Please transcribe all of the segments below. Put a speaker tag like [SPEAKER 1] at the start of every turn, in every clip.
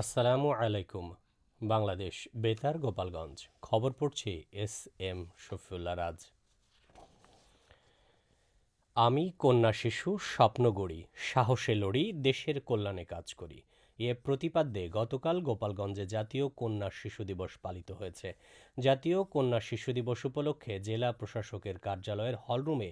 [SPEAKER 1] আসসালামু আলাইকুম, বাংলাদেশ, বেতার, গোপালগঞ্জ। খবর পড়ছি এস এম শফিউল্লাহ রাজ। আমি কন্যা শিশু স্বপ্ন গড়ি সাহসে লড়ি, দেশের কল্যাণে কাজ করি। এ প্রতিপাদ্যে গতকাল গোপালগঞ্জে জাতীয় কন্যা শিশু দিবস পালিত হয়েছে। জাতীয় কন্যা শিশু দিবস উপলক্ষে জেলা প্রশাসকের কার্যালয়ের হলরুমে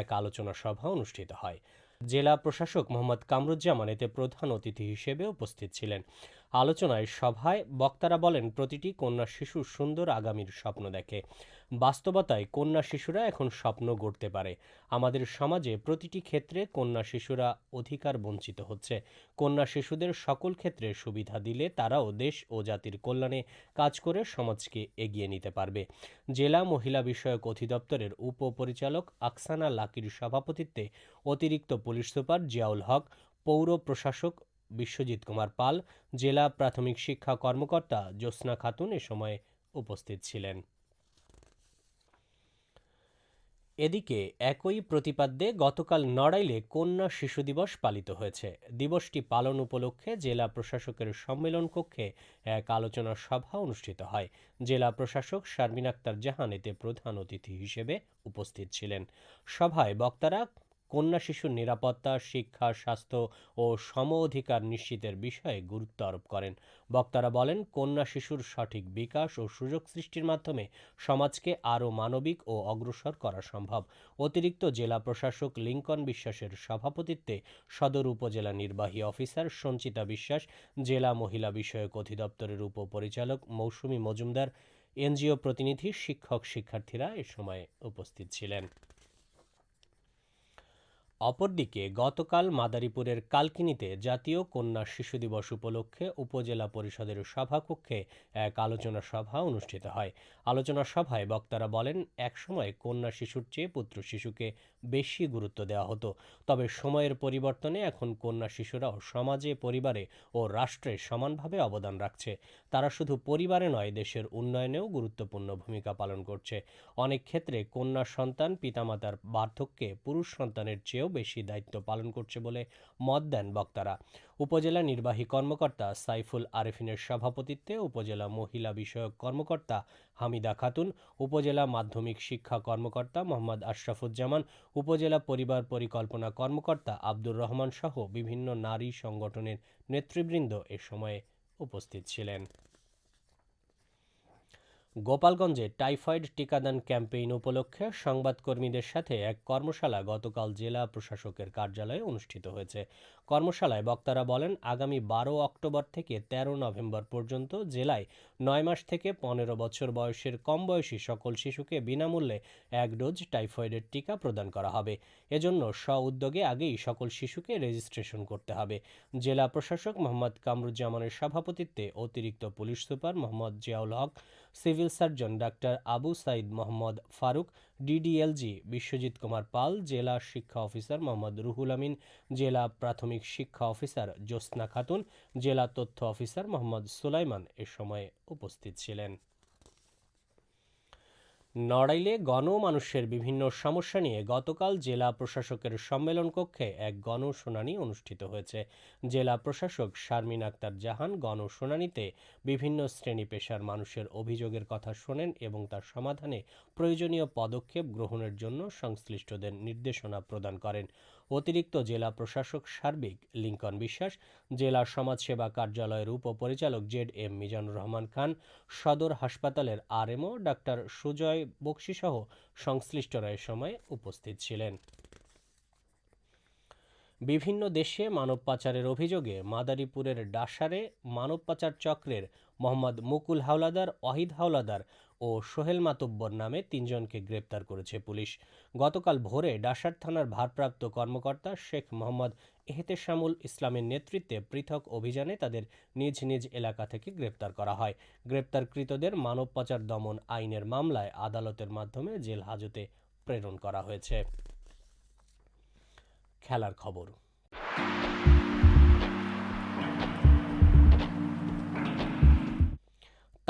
[SPEAKER 1] এক আলোচনা সভা অনুষ্ঠিত হয়। জেলা প্রশাসক মোহাম্মদ কামরুজ্জামান এতে প্রধান অতিথি হিসেবে উপস্থিত ছিলেন। আলোচনায় সভায় বক্তারা বলেন, প্রতিটি কন্যা শিশু সুন্দর আগামীর স্বপ্ন দেখে। বাস্তবতায় কন্যা শিশুরা এখন স্বপ্ন গড়তে পারে। আমাদের সমাজে প্রতিটি ক্ষেত্রে কন্যা শিশুরা অধিকার বঞ্চিত হচ্ছে। কন্যা শিশুদের সকল ক্ষেত্রে সুবিধা দিলে তারাও দেশ ও জাতির কল্যাণে কাজ করে সমাজকে এগিয়ে নিতে পারবে। জেলা মহিলা বিষয়ক অধিদপ্তরের উপপরিচালক আকসানা লাকির সভাপতিত্বে অতিরিক্ত পুলিশ সুপার জিয়াউল হক, পৌর প্রশাসক বিশ্বজিৎ কুমার পাল, জেলা প্রাথমিক শিক্ষা কর্মকর্তা জ্যোৎস্না খাতুন এ সময় উপস্থিত ছিলেন। এদিকে একই প্রতিপাদ্যে গতকাল নড়াইলে কন্যা শিশু দিবস পালিত হয়েছে। দিবসটি পালন উপলক্ষে জেলা প্রশাসকের সম্মেলন কক্ষে এক আলোচনা সভা অনুষ্ঠিত হয়। জেলা প্রশাসক শারমিন আক্তার জাহান এতে প্রধান অতিথি হিসেবে উপস্থিত ছিলেন। সভায় বক্তারা কন্যা শিশুর নিরাপত্তা, শিক্ষা, স্বাস্থ্য ও সম অধিকার নিশ্চিতের বিষয়ে গুরুত্ব আরোপ করেন। বক্তারা বলেন, কন্যা শিশুর সঠিক বিকাশ ও সুযোগ সৃষ্টির মাধ্যমে সমাজকে আরও মানবিক ও অগ্রসর করা সম্ভব। অতিরিক্ত জেলা প্রশাসক লিঙ্কন বিশ্বাসের সভাপতিত্বে সদর উপজেলা নির্বাহী অফিসার সঞ্চিতা বিশ্বাস, জেলা মহিলা বিষয়ক অধিদপ্তরের উপপরিচালক মৌসুমী মজুমদার, এনজিও প্রতিনিধি, শিক্ষক শিক্ষার্থীরা এ সময় উপস্থিত ছিলেন। অপরদিকে গতকাল মাদারীপুরের কালকিনিতে জাতীয় কন্যা শিশু দিবস উপলক্ষে উপজেলা পরিষদের সভাকক্ষে এক আলোচনা সভা অনুষ্ঠিত হয়। আলোচনা সভায় বক্তারা বলেন, একসময় কন্যা শিশুর চেয়ে পুত্র শিশুকে বেশি গুরুত্ব দেওয়া হতো। তবে সময়ের পরিবর্তনে এখন কন্যা শিশুরাও সমাজে, পরিবারে ও রাষ্ট্রে সমানভাবে অবদান রাখছে। তারা শুধু পরিবারে নয়, দেশের উন্নয়নেও গুরুত্বপূর্ণ ভূমিকা পালন করছে। অনেক ক্ষেত্রে কন্যা সন্তান পিতামাতার বার্ধক্যে পুরুষ সন্তানের চেয়েও বেশি দায়িত্ব পালন করছে বলে মত দেন বক্তারা। উপজেলা নির্বাহী কর্মকর্তা সাইফুল আরেফিনের সভাপতিত্বে উপজেলা মহিলা বিষয়ক কর্মকর্তা হামিদা খাতুন, উপজেলা মাধ্যমিক শিক্ষা কর্মকর্তা মোহাম্মদ আশরাফুজ্জামান, উপজেলা পরিবার পরিকল্পনা কর্মকর্তা আব্দুর রহমান সহ বিভিন্ন নারী সংগঠনের নেতৃবৃন্দ এ সময়ে উপস্থিত ছিলেন। গোপালগঞ্জে টাইফয়েড টিকাদান ক্যাম্পেইন উপলক্ষে সংবাদকর্মীদের সাথে এক কর্মশালা গতকাল জেলা প্রশাসকের কার্যালয়ে অনুষ্ঠিত হয়েছে। কর্মশালায় বক্তারা বলেন, আগামী বারো অক্টোবর থেকে ১৩ নভেম্বর পর্যন্ত জেলায় নয় মাস থেকে পনেরো বছর বয়সের কম বয়সী সকল শিশুকে বিনামূল্যে এক ডোজ টাইফয়েডের টিকা প্রদান করা হবে। এজন্য স্ব উদ্যোগে আগেই সকল শিশুকে রেজিস্ট্রেশন করতে হবে। জেলা প্রশাসক মোহাম্মদ কামরুজ্জামানের সভাপতিত্বে অতিরিক্ত police super Mohammad Ziaul Haque civil surgeon doctor Abu Sayeed Mohammad Faruk, DDLG Biswajit Kumar Pal, জেলা শিক্ষা অফিসার মোহাম্মদ রুহুল আমিন, জেলা প্রাথমিক শিক্ষা অফিসার জ্যোৎস্না খাতুন, জেলা তথ্য অফিসার মোহাম্মদ সুলাইমান এ সময় উপস্থিত ছিলেন। নড়াইলে গণমানুষের বিভিন্ন সমস্যা নিয়ে গতকাল জেলা প্রশাসকের সম্মেলন কক্ষে এক গণশুনানি অনুষ্ঠিত হয়েছে। জেলা প্রশাসক শারমিন আক্তার জাহান গণশুনানিতে বিভিন্ন শ্রেণি পেশার মানুষের অভিযোগের কথা শোনেন এবং তার সমাধানে প্রয়োজনীয় পদক্ষেপ গ্রহণের জন্য সংশ্লিষ্টদের নির্দেশনা প্রদান করেন। অতিরিক্ত জেলা প্রশাসক সার্বিক লিঙ্কন বিশ্বাস, জেলা সমাজসেবা কার্যালয়ের উপপরিচালক জেড এম মিজানুর রহমান খান, সদর হাসপাতালের আরএমও ডাক্তার সুজয় বক্সিসহ সংশ্লিষ্টরা এ সময় উপস্থিত ছিলেন। বিভিন্ন দেশে মানব পাচারের অভিযোগে মাদারীপুরের ডাসারে মানব পাচার চক্রের মোহাম্মদ মুকুল হাওলাদার, ওয়াহিদ হাওলাদার ও সোহেল মাতব্বর নামে তিনজনকে গ্রেপ্তার করেছে পুলিশ। গতকাল ভোরে ডাসার থানার ভারপ্রাপ্ত কর্মকর্তা শেখ মোহাম্মদ এহতেশামুল ইসলামের নেতৃত্বে পৃথক অভিযানে তাদের নিজ নিজ এলাকা থেকে গ্রেপ্তার করা হয়। গ্রেপ্তারকৃতদের মানব পাচার দমন আইনের মামলায় আদালতের মাধ্যমে জেল হাজতে প্রেরণ করা হয়েছে। খেলার খবর।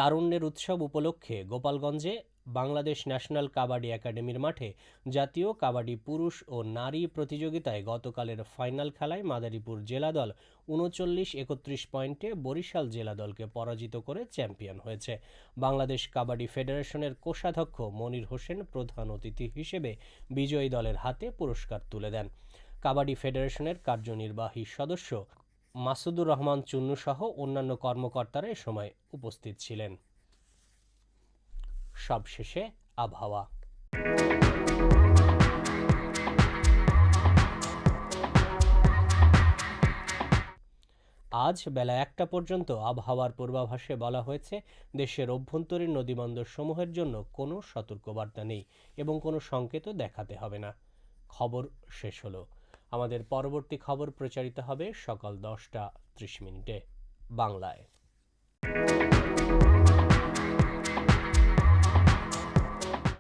[SPEAKER 1] তারুণ্যের উৎসব উপলক্ষে গোপালগঞ্জে বাংলাদেশ ন্যাশনাল কাবাডি একাডেমির মাঠে জাতীয় কাবাডি পুরুষ ও নারী প্রতিযোগিতায় গতকালের ফাইনাল খেলায় মাদারীপুর জেলা দল উনচল্লিশ একত্রিশ পয়েন্টে বরিশাল জেলা দলকে পরাজিত করে চ্যাম্পিয়ন হয়েছে। বাংলাদেশ কাবাডি ফেডারেশনের কোষাধ্যক্ষ মনির হোসেন প্রধান অতিথি হিসেবে বিজয়ী দলের হাতে পুরস্কার তুলে দেন। কাবাডি ফেডারেশনের কার্যনির্বাহী সদস্য মাসুদুর রহমান চুন্নু সহ অন্যান্য কর্মকর্তারা এ সময় উপস্থিত ছিলেন। সবশেষে আবহাওয়া। আজ বেলা একটা পর্যন্ত আবহাওয়ার পূর্বাভাসে বলা হয়েছে, দেশের অভ্যন্তরীণ নদীবন্দর সমূহের জন্য কোনো সতর্কবার্তা নেই এবং কোনো সংকেতও দেখাতে হবে না। খবর শেষ হলো। আমাদের পরবর্তী খবর প্রচারিত হবে সকাল দশটা ত্রিশ মিনিটে। বাংলায়।